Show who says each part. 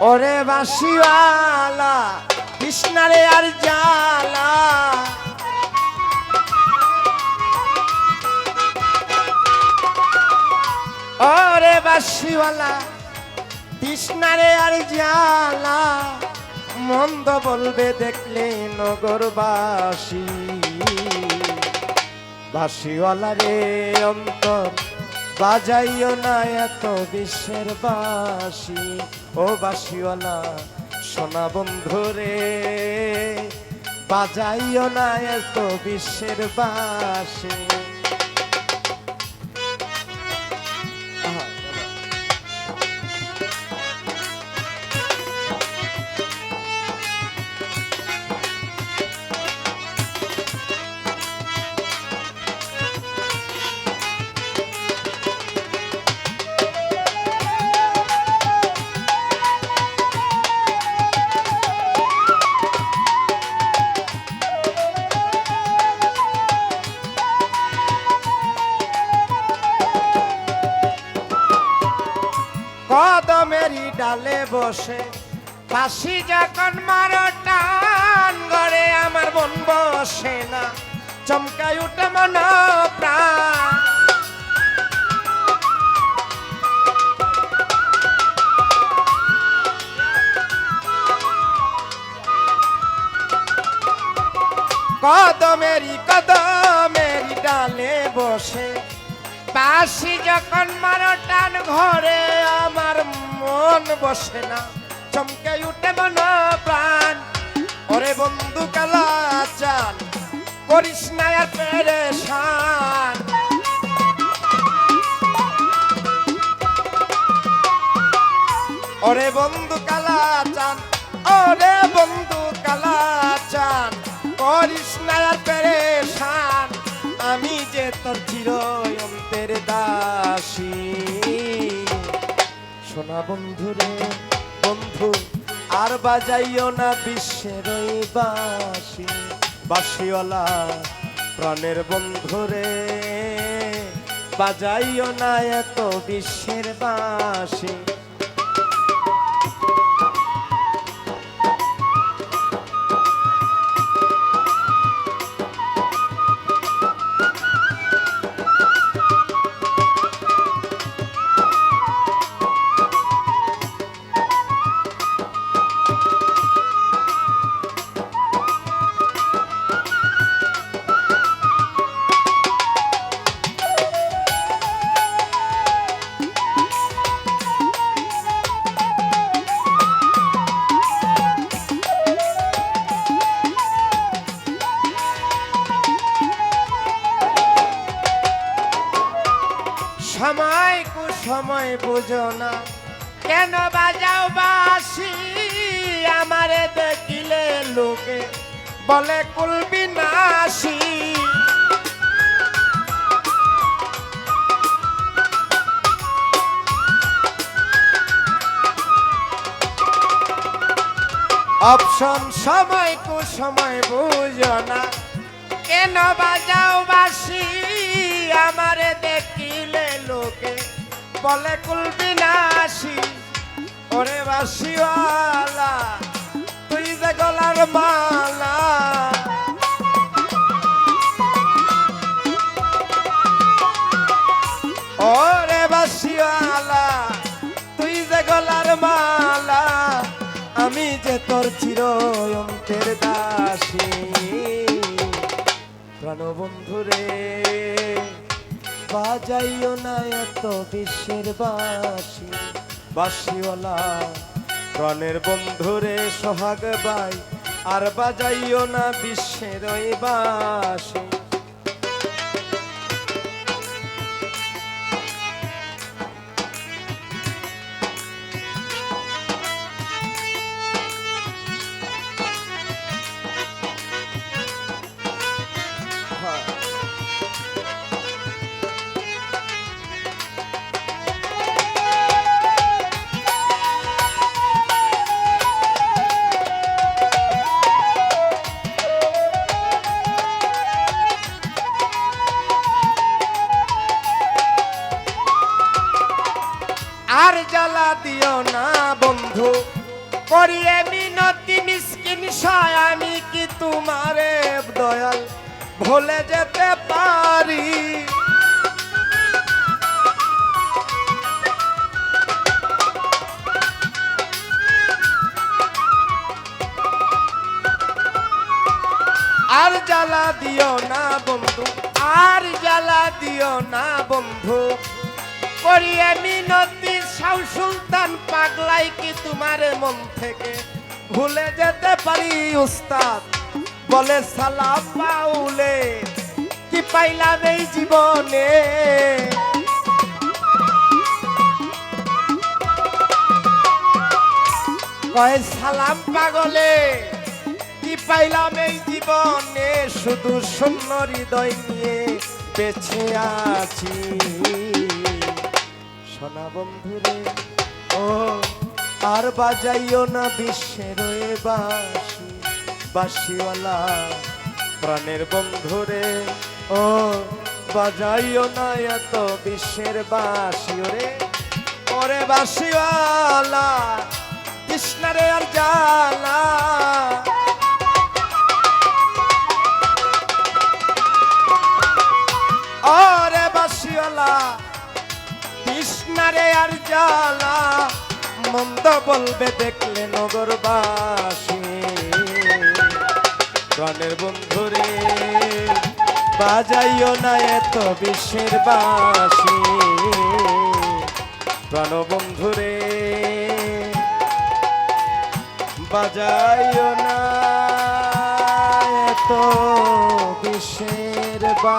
Speaker 1: ওরে বাসিওয়ালা কৃষ্ণারে আর জালা ওরে বাসিওয়ালা কৃষ্ণারে আর জালা মন্দ বলবে দেখলে নগরবাসী বাসিওয়ালা রে অন্তর বাজাইও না এত বিশ্বের বাসি। ও না সোনা বন্ধু রে, বাজাইও না এত বিশ্বের বাসি। ডালে বসে। ফাঁসি যখন মারো, টান গড়ে আমার মন বসে না। চমকায় উঠে মন প্রাণ। কদমেরই কদমেরই ডালে বসে। বাসি যখন মারো, টান ঘরে আমার মন বসে না, চমকে উঠে মন প্রাণ। ওরে বন্ধু কালা চান, করিস না আর পেরেশান। ওরে বন্ধু কালা চান, ওরে বন্ধু কালা চান, করিস না আর পেরেশান। আমি যে তোর চির অন্তের দাসী। সোনা বন্ধু রে বন্ধু, আর বাজাইও না বিশ্বের বাসি বাসিওয়ালা প্রাণের বন্ধু রে বাজাইও না এত বিশ্বের বাসি সময় বুঝো না। কেন বাজাও বাসি? আমারে দেখিলে লোকে বলে, কুলবি নাসি। অপশন, সময় কু সময় বুঝো না। কেন বাজাও বাসি? আমারে লোকে বলে কুলবি নাসি ওরে বাসিওয়ালা তুই যে গলার মালা। ওরে বাসিওয়ালা তুই যে গলার মালা, আমি যে তোর চির অন্তের দাসী। প্রাণবন্ধু রে বাজাইও না এত বিশ্বের বাসি, বাসিওয়ালা। প্রাণের বন্ধুরে সোহাগ বাই আর বাজাইও না বিশ্বের ওই বাসি। করিয়ে মিনতি, মিসকিন সায়, আমি কি তোমারে দয়াল ভুলে যেতে পারি? আর জ্বালা দিও না বন্ধু, আর জ্বালা দিও না বন্ধু। করিয়ে মিনতি, সাউ সুলতান পাগলাই কি তোমার মন থেকে? ভুলে যেতে পারি উস্তাদ, বলে সালাম পাউলে কি পাইলাম এই জীবনে? কয়, সালাম পাগলে, কি পাইলাম এই জীবনে? শুধু শূন্য হৃদয় নিয়ে বেছে আছি। সোনা বন্ধুরে, ও, আর বাজাইও না বিশ্বের বাসি বাসিওয়ালা প্রাণের বন্ধুরে, ও, বাজাইও না এত বিশ্বের বাসি ওরে ওরে বাসিওয়ালা কৃষ্ণরে আর জালা ওরে বাসিওয়ালা কৃষ্ণারে আর জালা মন্দ বলবে দেখলে নগরবাসী। প্রাণের বন্ধুরে বাজাইও না এত বিশ্বের বাসী। প্রাণ বন্ধুরে বাজাইও না এত বিশ্বের বা